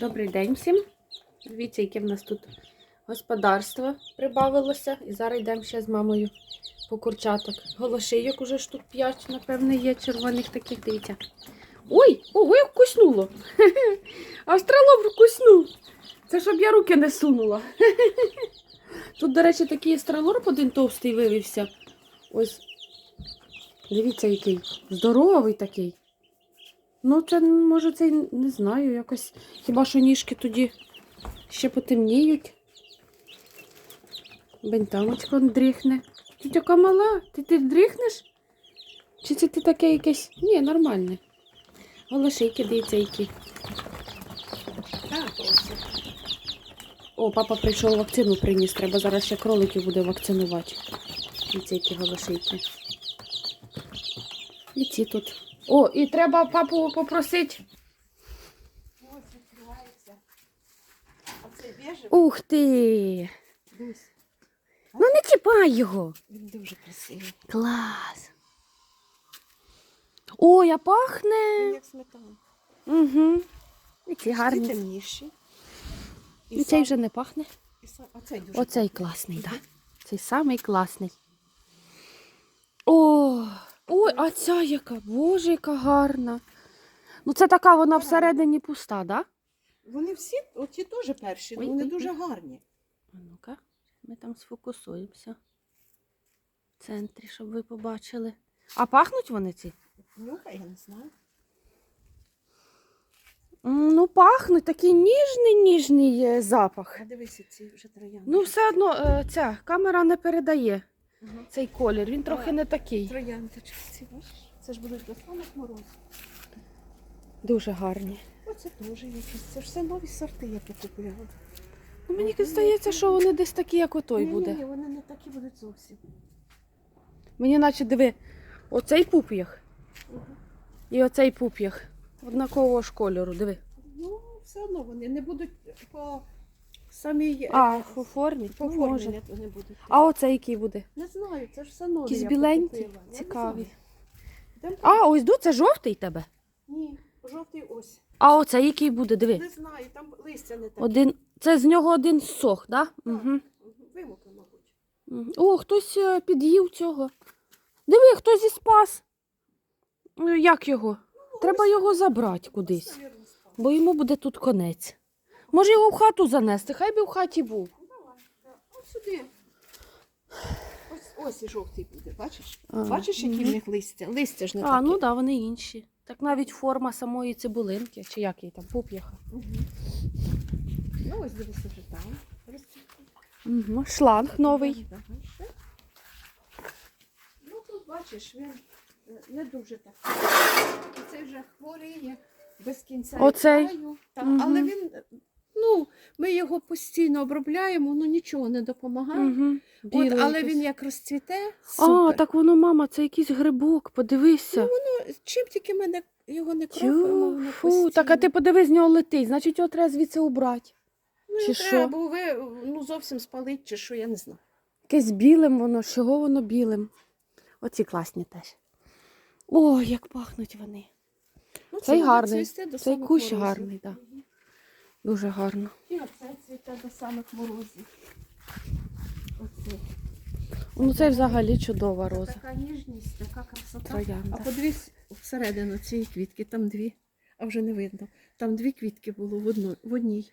Добрий день всім. Дивіться, яке в нас тут господарство прибавилося. І зараз йдемо ще з мамою по курчаток. Голошийок уже штук 5, напевне, є червоних таких. Дивіться. Ой, ого, як вкуснуло. Австралоп вкуснув. Це щоб я руки не сунула. Тут, до речі, такий астралорп один товстий вивівся. Ось. Дивіться, який. Здоровий такий. Ну, це, може, це не знаю, якось. Хіба що ніжки тоді ще потемніють. Бентамочка он дріхне. Ти така мала, ти, ти дріхнеш? Чи це ти таке якесь? Ні, нормальне. Голошейки, дивіться, які. О, папа прийшов вакцину приніс. Треба зараз ще кроликів буде вакцинувати. Дивіться, які голошейки. І ці тут. О, і треба папу попросити. Ось відкривається. А це біжевий. Ух ти! Дивись, Ну не чіпай його. він дуже красивий. Клас. Ой, а Він пахне. як сметана. Угу. І ці Ці гарні. темніші. І цей вже не пахне. і сам- а цей дуже Оцей класний. класний, так. Да. Цей самий класний. О, ой, а ця яка, боже, яка гарна. Ну, це така вона всередині пуста, так? Да? Вони всі, оті теж перші, Ой, вони ой, дуже гарні. А ну-ка, ми там сфокусуємося. В центрі, щоб ви побачили. А пахнуть вони ці? Нюхай, я не знаю. М, Ну, пахнуть такий ніжний, ніжний е, запах. А дивися, ці вже троянди. Ну, все одно е, ця камера не передає Ага. цей колір. Він трохи не такий. Трояндочки ці, бачиш? Це ж будуть до самих морозів. Дуже гарні. Оце теж якісь. Це ж все нові сорти, які купувала. Ну, мені здається, що вони десь такі, як отой буде. Ні, ні, вони не такі будуть зовсім. Мені наче диви, оцей пуп'ях Угу. і оцей пуп'ях. Однакового ж кольору, диви. Ну, все одно вони не будуть по самій А, по формі? по Ну, формі може. не, не будуть. А оцей який буде? Не знаю, це ж все нові. Якісь я біленькі, купила. Я не цікаві. знаю. А, ось ду, це жовтий тебе. Ні, жовтий ось. А оцей який буде, диви. Не знаю, там листя не таке. Один. Це з нього один сох, так? Да? Так. Угу. Вимокли, мабуть. Мгм. О, хтось е, під'їв цього. Диви, хтось і спас. Е, Як його? Треба його забрати кудись, навірно, спав. бо йому буде тут конець. Може його в хату занести, хай би в хаті був. Ну. Ось сюди. Ось, ось і жовтий буде, бачиш? А, Бачиш, які в них листя? Листя ж не А, таке. ну так, да, вони інші. Так навіть форма самої цибулинки, чи як її там, пуп'яха. Мгм. Ну, ось дивися вже там. Угу. Шланг новий. Ну тут бачиш, він е, не дуже так. І Цей вже хворіє без кінця. Оцей? краю. Та, Мгм. Але він, ну, ми його постійно обробляємо, ну нічого не допомагає. Угу. От, але він як розцвіте, А, так воно, мама, це якийсь грибок, подивися. Ну, чим тільки ми не, його не кропимо, воно фу, так а ти подивись, з нього летить, значить його треба звідси убрати. ну, чи чи що? ви ну, зовсім спалить, чи що, я не знаю. Якесь білим воно, чого воно білим. Оці класні теж. О, як пахнуть вони. Ну, Цей гарний, цей кущ гарний, да. Дуже гарно. І оце цвіте до самих морозів. Оце. Ну це взагалі чудова роза. Така ніжність, така красота. Троянда. А подивись всередину цієї квітки, там дві, а вже не видно. Там дві квітки було в, одно, в одній.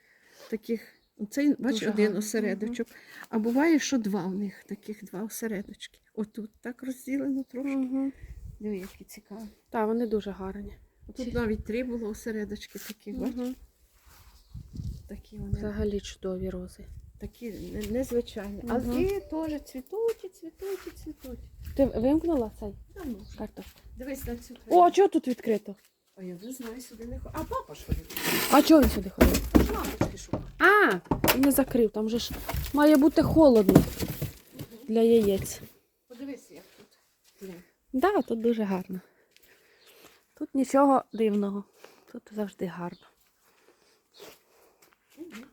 Таких, цей, бач, Дуже один гарно. осередочок. А буває, що два в них, таких два осередочки. Отут так розділено трошки. Угу. Диви, які цікаві. Так, вони дуже гарні. Тут навіть три було осередочки такі, Угу. Такі вони. Взагалі чудові рози. Такі незвичайні. Мгм. А і теж цвітуть, і цвітуть, і цвітуть. Ти вимкнула цей Та ну. Дивись на цю О, а чого тут відкрито? А я не знаю, сюди не ходить. А папа ж ходить. А чого він сюди ходить? Лампочки шукав. А, він не закрив, там же ж має бути холодно для яєць. Подивись, як тут. Так, да, тут дуже гарно. Тут нічого дивного. Тут завжди гарно. Мгм.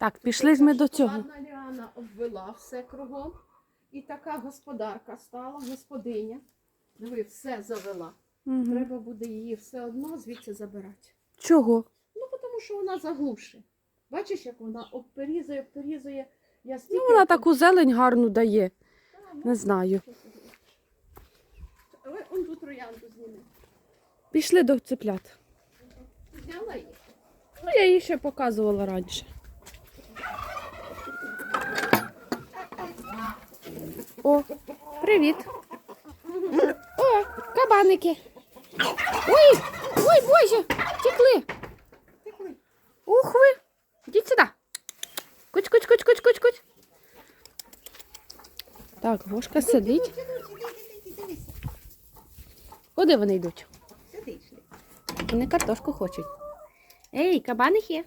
Так, пішли ж ми до цього. Ладна Ліана обвела все кругом. І така господарка стала, господиня. Диви, все завела. Угу. Треба буде її все одно звідси забирати. Чого? Ну, тому що вона заглушить. Бачиш, як вона обперізує, обперізує. Я стільки Ну, вона таку зелень гарну дає. Та, ну, Не знаю. Але он тут троянду зніме. Пішли до цеплят. Зняла її. Ну, я їй ще показувала раніше. О, привіт. О, кабаники. Ой, ой, боже. Тихо. Ух ви. Ідіть сюди. Куч, куч, куч, куч, куч, куч. Так, Гошка сидить. Куди вони йдуть? Вони картошку хочуть. Ей, кабаники.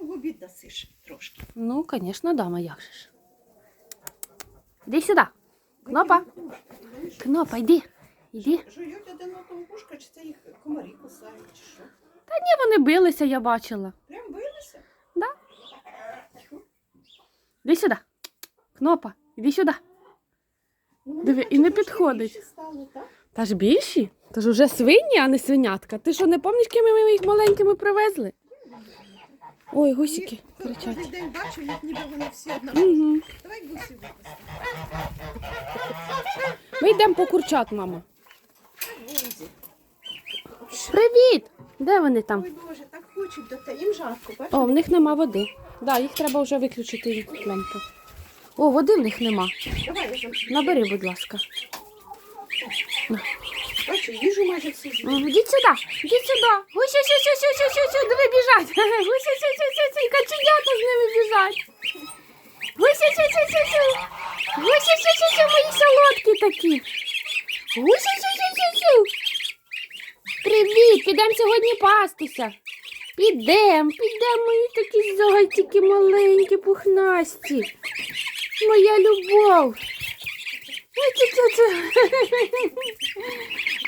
Ну, в обід дасиш трошки. Ну, звісно, дама, як же ж. Іди сюди. Кнопа. Кнопа, йди. Йди. Жують один одного вушка, чи це їх комарі кусають, чи що? Та ні, вони билися, я бачила. Прям билися? Да. Іди сюди. Кнопа, іди сюди. Ну, Диви, і не підходить. стали, так? Та ж більші? Та ж уже свині, а не свинятка. Ти що, не пам'ятаєш, якими ми їх маленькими привезли? Ой, гусики І Кожен кричать. день бачу, як ніби вони всі одна. Угу. Давай гусі випустимо. Ми йдемо по курчат, мама. Привіт! Де вони там? Ой, Боже, так хочуть до тебе. Їм жарко, бачиш? О, в них нема води. Да, їх треба вже виключити їх лампу. О, води в них нема. Давай, я. Набери, будь ласка. Бачу, їжу майже всі з'їли. М, Ідіть сюди, ідіть сюди. Ось, ось, ось, ось, ось, ось, ось, ось, диви біжать. Ось, ось, ось, ось, ось, і каченята з ними біжать. Ось, ось, ось, ось, ось, ось. Ось, ось, ось, ось, мої солодкі такі. Ось, ось, ось, ось, ось, ось. Привіт, підемо сьогодні пастися. Підемо, підемо, мої такі зайчики маленькі, пухнасті. Моя любов. Ой, це, це, це.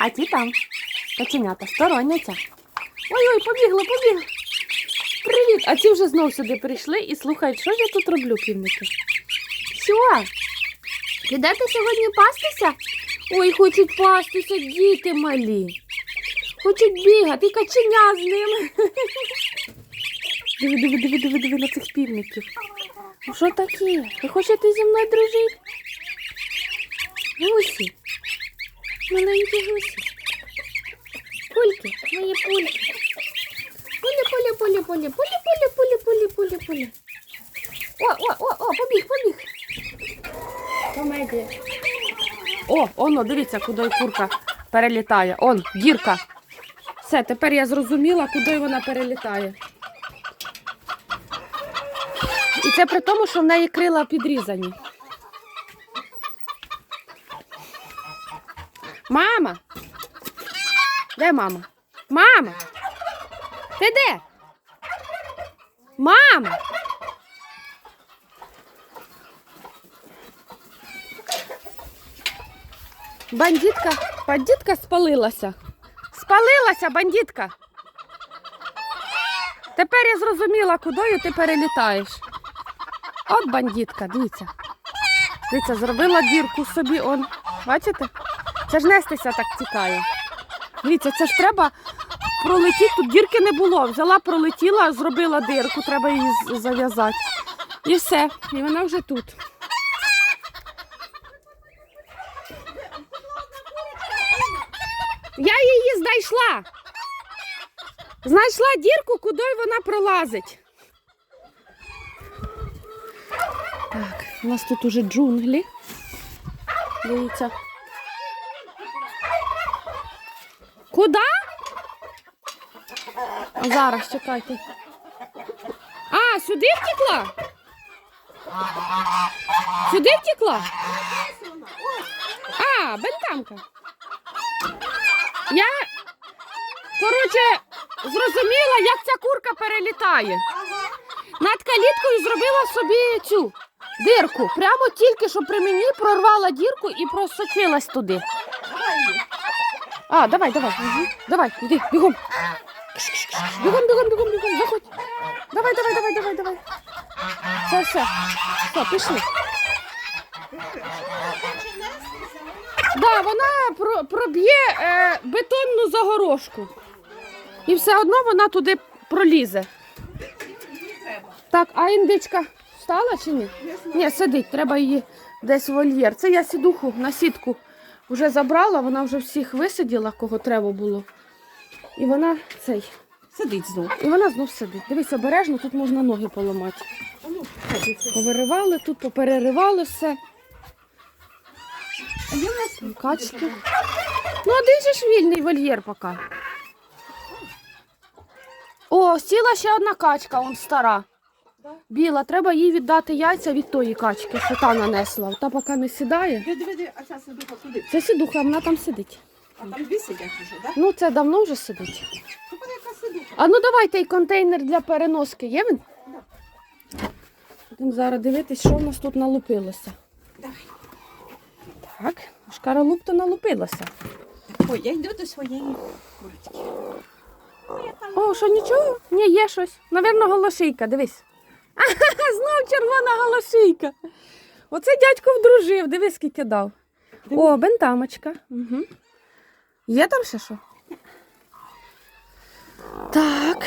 А ті там. Каченята стороняться. Ой-ой, побігла, побігла. Привіт! А ці вже знов сюди прийшли і слухають, що я тут роблю, півники. Що? Підете сьогодні пастися? Ой, хочуть пастися, діти малі. Хочуть бігати, і каченя з ними. Диви, диви, диви, диви, диви на цих півників. Що таке? Ви хочете зі мною дружити? Гусі. Маленькі гусі. Пульки, мої пульки. Пулі, пулі, пулі, пулі, пулі, пулі, пулі, пулі, пулі, пулі. О, о, о, о, побіг, побіг. Комедія. О, оно, дивіться, куди курка перелітає. Он, дірка. Все, тепер я зрозуміла, куди вона перелітає. І це при тому, що в неї крила підрізані. Мама! Де мама? Мама! Ти де? Мама! Бандитка, бандитка спалилася. Спалилася бандитка. Тепер я зрозуміла, кудою ти перелітаєш. От бандитка, дивіться. Дивіться, зробила дірку собі он. Бачите? Це ж нестися так тікає. Дивіться, це ж треба пролетіти. Тут дірки не було. Взяла, пролетіла, зробила дирку, треба її зав'язати. І все. І вона вже тут. Я її знайшла. Знайшла дірку, куди вона пролазить. Так, у нас тут уже джунглі. Дивіться. Куди? Зараз чекайте. А, сюди втекла? Сюди втекла? А, бентамка. Я, коротше, зрозуміла, як ця курка перелітає. Над каліткою зробила собі цю дирку. Прямо тільки що при мені прорвала дірку і просочилась туди. А, давай, давай. Угу. Давай, іди, бігом. Бігом, бігом, бігом, бігом, заходь. Давай, давай, давай, давай, давай. Все, все. Все, пішли. Да, вона про- проб'є е, бетонну загорожку. І все одно вона туди пролізе. Так, а індичка встала чи ні? Ні, сидить, треба її десь в вольєр. Це я сідуху на сітку вже забрала, вона вже всіх висиділа, кого треба було. І вона цей. Сидить знов. І вона знов сидить. Дивись, обережно, тут можна ноги поламати. Повиривали тут, попереривали все. А є в нас Качки. Ну, один же ж вільний вольєр поки. О, сіла ще одна качка, он стара. Біла, треба їй віддати яйця від тої качки, що та нанесла. Та поки не сідає. Диви, диви, а ця сидуха куди? Це сідуха, вона там сидить. А там дві сидять уже, так? Ну, це давно вже сидить. Купа яка сидуха. А ну давайте і контейнер для переноски. Є він? Будемо зараз дивитись, що в нас тут налупилося. Давай. Так, шкаралуп то налупилося. Ой, я йду до своєї там. О, що нічого? Ні, є щось. Навірно, голошийка, дивись. Знов червона голошийка. Оце дядько вдружив, дивись, скільки дав. О, бентамочка. Угу. Є там ще що? Так,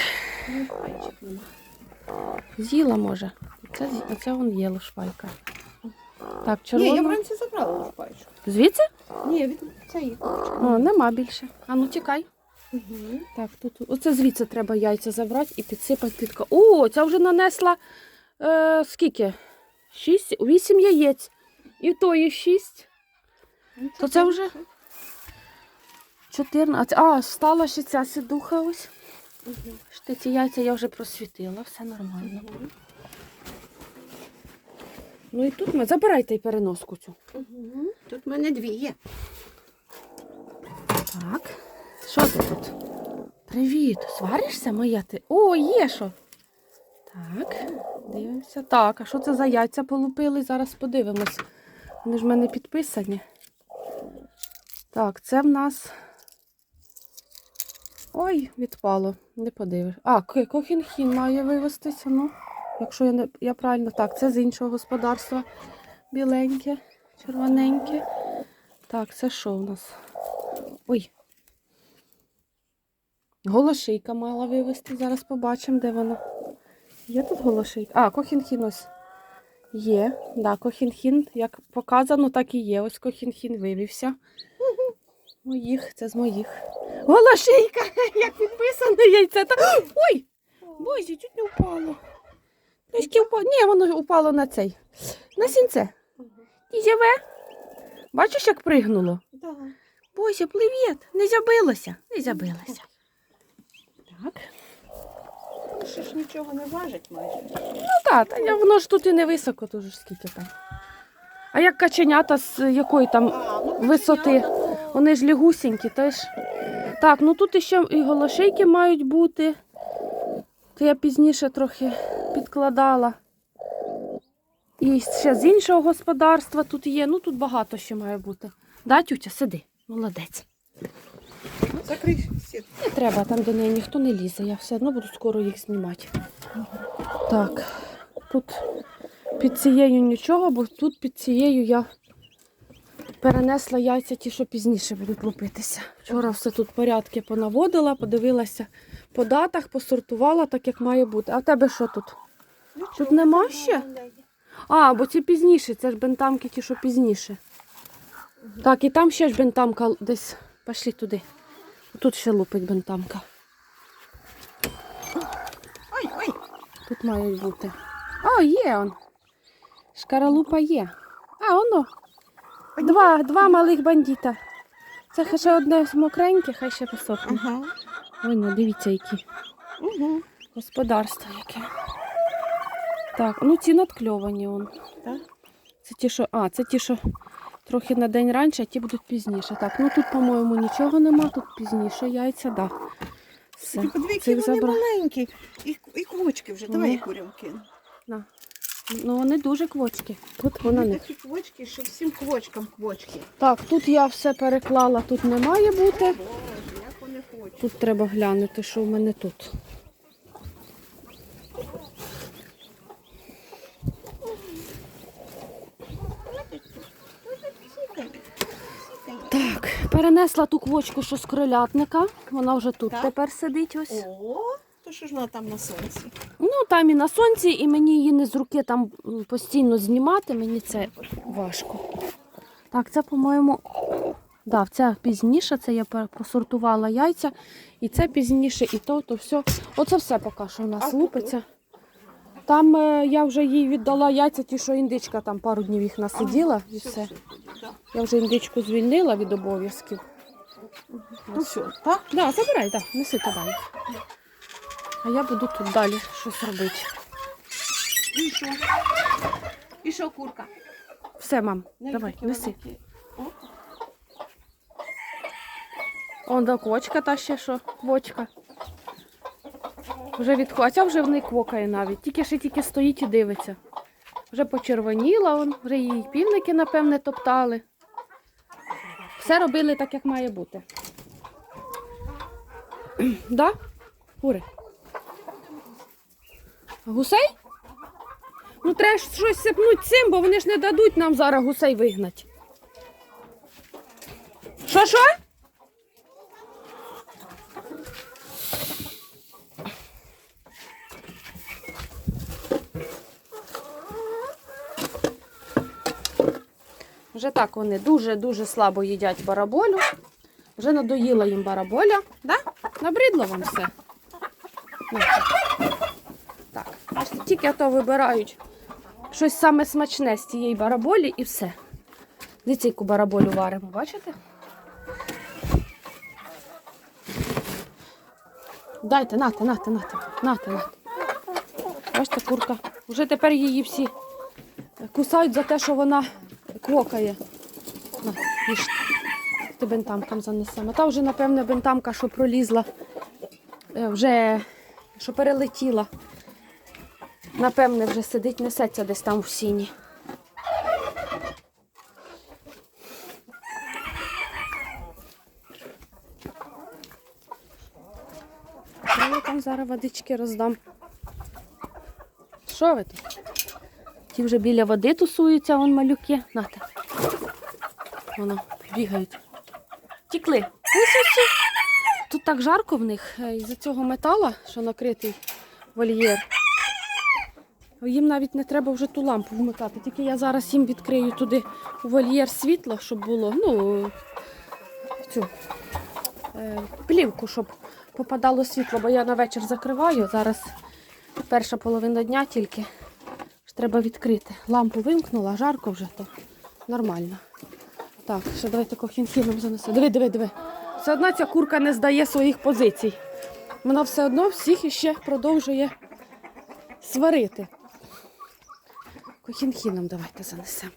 з'їла може. Оце, оце вон є лошпайка. Так, Ні, я вранці забрала пальчик. Звідси? Ні, від цієї. О, нема більше. А ну тікай. Угу. Так, тут оце звідси треба яйця забрати і підсипати під О, ця вже нанесла е, скільки? Шість, вісім яєць. І тої шість. То це вже 14. А, стала ще ця сидуха ось. Ще ці яйця я вже просвітила, все нормально. Ну і тут ми забирайте і переноску цю. Угу. Тут в мене дві є. Так. Що ти тут? Привіт. Сваришся моя ти? О, є що. Так, дивимося. Так, а що це за яйця полупили? Зараз подивимось. Вони ж в мене підписані. Так, це в нас. Ой, відпало. Не подивиш. А, кохінхін має вивестися. Ну, якщо я не я правильно так, це з іншого господарства. Біленьке, червоненьке. Так, це що у нас? Ой. Голошийка мала вивезти. Зараз побачимо, де вона. Є тут голошийка? А, кохінхін ось. Є. Да, кохінхін, як показано, так і є. Ось кохінхін вивівся. Моїх, це з моїх. Голошийка! Як підписано яйце. Та... Ой! Боже, чуть не впало. Трішки впало. Ні, воно упало на цей. На сінце. І живе. Бачиш, як пригнуло? Боже, привіт! Не забилося. Не забилося. Так. Ну, Ще ж нічого не важить майже. Ну так, та воно ж тут і не високо, то ж скільки там. А як каченята з якої там А, ну, висоти? каченята. Вони ж лягусінькі теж. Так, ну тут ще і голошейки мають бути. То я пізніше трохи підкладала. І ще з іншого господарства тут є. Ну тут багато ще має бути. Да, тютя, сиди, молодець. Закрий сітку. Не треба, там до неї ніхто не лізе. Я все одно буду скоро їх знімати. Так, тут під цією нічого, бо тут під цією я перенесла яйця ті, що пізніше будуть лупитися. Вчора все тут порядки понаводила, подивилася по датах, посортувала так, як має бути. А в тебе що тут? Тут нема ще? А, бо ці пізніше, це ж бентамки ті, що пізніше. Так, і там ще ж бентамка десь. Пішли туди. Тут ще лупить бентамка. Ой, ой. Тут мають бути. О, є он. Шкаралупа є. А, воно. Два, два малих бандіта. Це ще одне мокреньке, хай ще посохне. Ага. Ой, ну дивіться, які. Угу. Господарство яке. Так, ну ці надкльовані он. Так. Це ті, що. А, це ті, що трохи на день раніше, а ті будуть пізніше. Так, ну тут, по-моєму, нічого нема, тут пізніше яйця, так. Да. Все. Подиви, які вони забра- маленькі. І, і квочки вже. Давай я курям кину. На. Ну вони дуже квочки. Тут Вони не. такі квочки, що всім квочкам квочки. Так, тут я все переклала, тут не має бути. Боже, як вони хочуть. Тут треба глянути, що в мене тут. Перенесла ту квочку, що з кролятника. Вона вже тут Так. тепер сидить ось. О, То що ж вона там на сонці? Ну, там і на сонці, і мені її не з руки там постійно знімати, мені це важко. Так, це, по-моєму, да, це пізніше, це я просортувала яйця, і це пізніше, і то, то все. Оце все поки що у А нас тут? лупиться. Там е, я вже їй віддала яйця, ті, що індичка там пару днів їх насиділа, і все. Я вже індичку звільнила від обов'язків. Ну все, так? Да, забирай, да, неси туди. А я буду тут далі щось робити. І що? І що, курка? Все, мам, давай, неси. Он до квочка та ще що, квочка. Вже відходить, а вже в неї квокає навіть. Тільки ще тільки стоїть і дивиться. Вже почервоніла, он, вже її півники, напевне, топтали. Все робили так, як має бути. да? Кури? Гусей? Ну, треба ж щось сипнуть цим, бо вони ж не дадуть нам зараз гусей вигнати. Що, що? Вже так вони дуже-дуже слабо їдять бараболю. Вже надоїла їм бараболя. Да? Набридло вам все. Так, бачите, тільки то вибирають щось саме смачне з цієї бараболі і все. Дивіться, бараболю варимо, бачите? Дайте, нате, нате, нате, нате, нате. Бачите, курка. Вже тепер її всі кусають за те, що вона квокає. На, їж. Ти бентамкам занесемо. Та вже, напевне, бентамка, що пролізла, е, вже що перелетіла. Напевне, вже сидить, несеться десь там в сіні. Я там зараз водички роздам. Що ви тут? Ті вже біля води тусуються, вон малюки. Нате. Воно, бігають. Тікли. Ось. Тут так жарко в них е, із-за цього метала, що накритий вольєр. Їм навіть не треба вже ту лампу вмикати. Тільки я зараз їм відкрию туди у вольєр світло, щоб було, ну, цю е, плівку, щоб попадало світло, бо я на вечір закриваю. Зараз перша половина дня тільки. Треба відкрити. Лампу вимкнула, жарко вже, то нормально. Так, ще давайте кохінхіном занесу. Диви, диви, диви. Все одно ця курка не здає своїх позицій. Вона все одно всіх іще продовжує сварити. Кохінхіном давайте занесемо.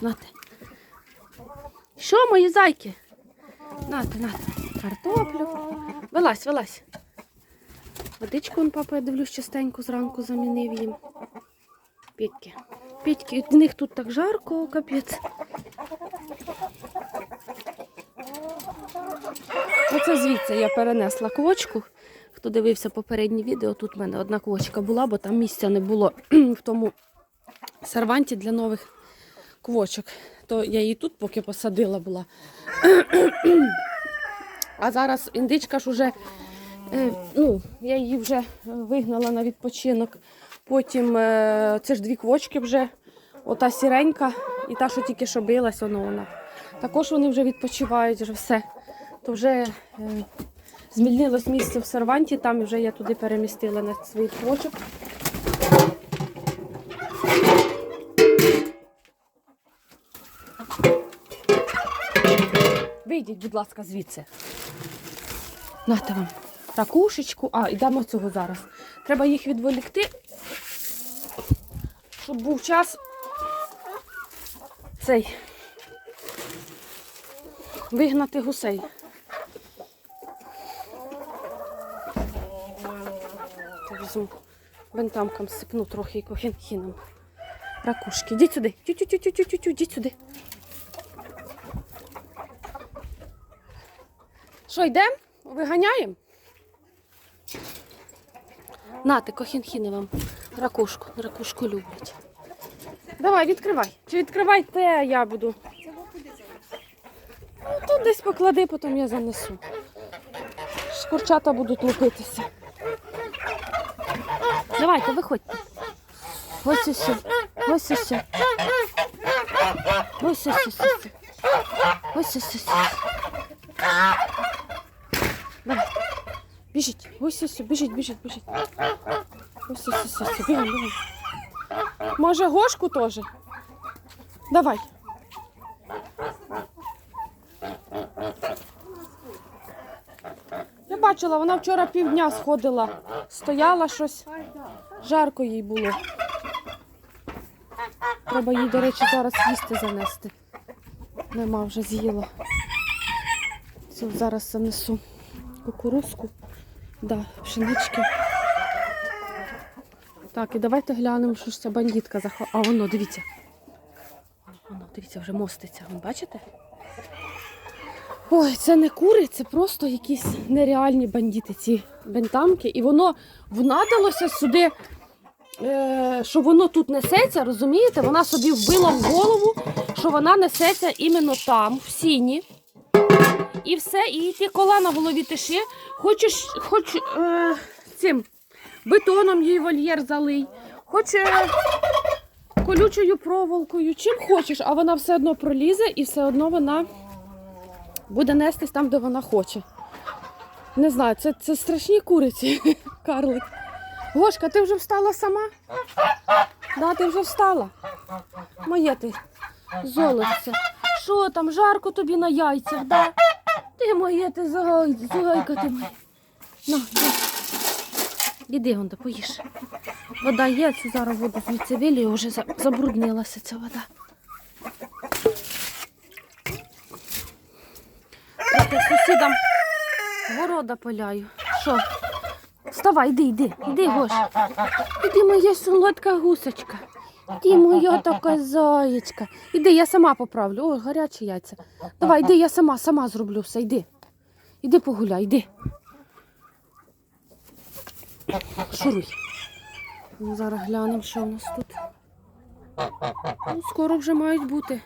Нате. Що, мої зайки? Нате, нате. Картоплю. Вилазь, вилазь. Водичку он папа, я дивлюсь, частенько зранку замінив їм. Пітьки. Пітьки, від них тут так жарко, капець. Оце звідси я перенесла квочку. Хто дивився попереднє відео, тут в мене одна квочка була, бо там місця не було в тому серванті для нових квочок. То я її тут поки посадила була. А зараз індичка ж уже, ну, я її вже е, вигнала на відпочинок. Потім е, це ж дві квочки вже, ота сіренька і та, що тільки що билась, воно вона. Також вони вже відпочивають, вже все. То вже е, звільнилось місце в серванті, там вже я туди перемістила на своїх квочок. Вийдіть, будь ласка, звідси. Нате вам ракушечку. А, і дамо цього зараз. Треба їх відволікти, щоб був час цей вигнати гусей. Візьму бентамкам сипну трохи і кохінхіном. Ракушки. Йдіть сюди. Тю-тю-тю-тю-тю-тю, йдіть сюди. Що, йдемо? Виганяємо? Нате, кохінхіни вам ракушку. Ракушку люблять. Давай, відкривай. Чи відкривайте, я буду. Ну, тут десь поклади, потім я занесу. курчата будуть лупитися. Давайте, виходьте. Ось ось. Ось ось. Ось ось ось. Ось ось ось. Давай. Біжіть. Ось ось, біжіть, біжіть, біжіть. Ось ось ось. Бігом, бігом. Може, гошку теж? Давай. Я бачила, вона вчора півдня сходила, стояла щось, жарко їй було. Треба їй, до речі, зараз їсти занести. Нема вже з'їла. Зараз занесу кукурузку, да, пшенички. Так, і давайте глянемо, що ж ця бандитка захо... А воно, дивіться. Воно, дивіться, вже моститься. Ви бачите? Ой, це не кури, це просто якісь нереальні бандити, ці бентамки. І воно внадилося сюди, е, що воно тут несеться, розумієте? Вона собі вбила в голову, що вона несеться іменно там, в сіні. І все, і ті кола на голові тиши. Хочеш, хоч е, цим бетоном їй вольєр залий, хоч е, колючою проволокою, чим хочеш, а вона все одно пролізе і все одно вона буде нестись там, де вона хоче. Не знаю, це, це страшні куриці, карлик. Гошка, ти вже встала сама? Да, ти вже встала. Моє ти золотце. Що там, жарко тобі на яйцях, да? Ти моє ти загай, загайка ти моя. На, йди. Іди, Гонда, поїж. Вода є, це зараз воду звідси вилію, вже забруднилася ця вода. Трохи сусідам города поляю. Що? Вставай, йди, йди, йди, Гош. Іди, моя солодка гусочка. Іди, моя така заєчка. Іди, я сама поправлю. Ой, гарячі яйця. Давай, йди, я сама, сама зроблю все, йди. Іди погуляй, йди. Шуруй. Ну, зараз глянемо, що у нас тут. Ну, скоро вже мають бути.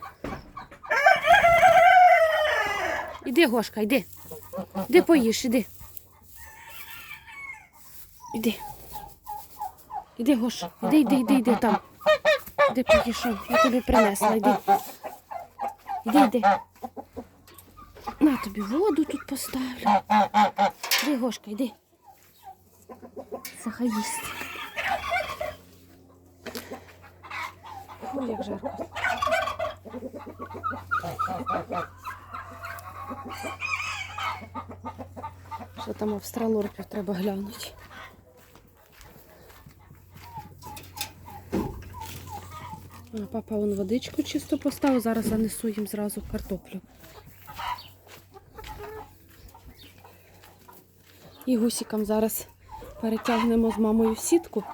Іди, Гошка, йди. Іди поїж, іди. Іди. Іди, Гош. Іди, іди, іди, іди там. Поїж, он, я тобі принесла, йди. Іди, йди. На тобі воду тут поставлю. Іди, Гошка, йди. Сахай їсть. Ой, як жарко. Що там австралорпів треба глянути. А, папа вон водичку чисто поставив, зараз занесу їм зразу картоплю. І гусікам зараз перетягнемо з мамою в сітку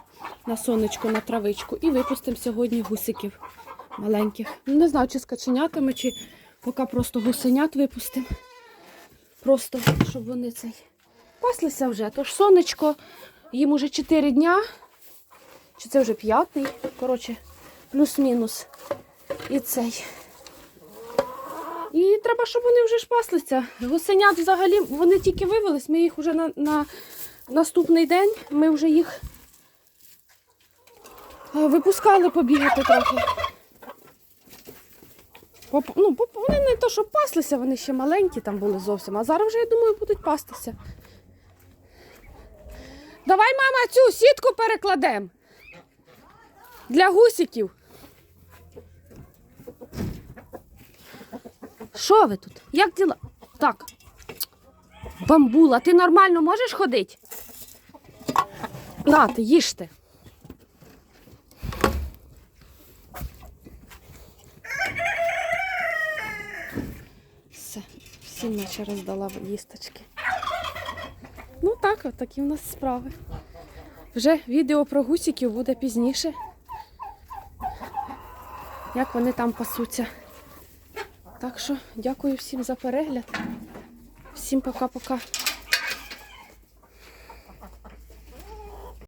на сонечко, на травичку і випустимо сьогодні гусиків маленьких. Ну, Не знаю, чи з каченятами, чи поки просто гусенят випустимо. Просто, щоб вони цей паслися вже. Тож сонечко, їм уже 4 дня, чи це вже п'ятий, коротше, плюс-мінус. І цей. І треба, щоб вони вже ж паслися. Гусенят взагалі, вони тільки вивелись, ми їх вже на, на наступний день, ми вже їх е, випускали побігати трохи. Поп- Ну, поп- вони не то, що паслися, вони ще маленькі там були зовсім, а зараз вже, я думаю, будуть пастися. Давай, мама, цю сітку перекладемо. Для гусиків. Що ви тут? Як діла? Так. Бамбула, ти нормально можеш ходити? Нате, їжте. Все, всім наче роздала їсточки. Ну так, от такі в нас справи. Вже відео про гусиків буде пізніше. Як вони там пасуться. Так що дякую всім за перегляд. Всім пока-пока.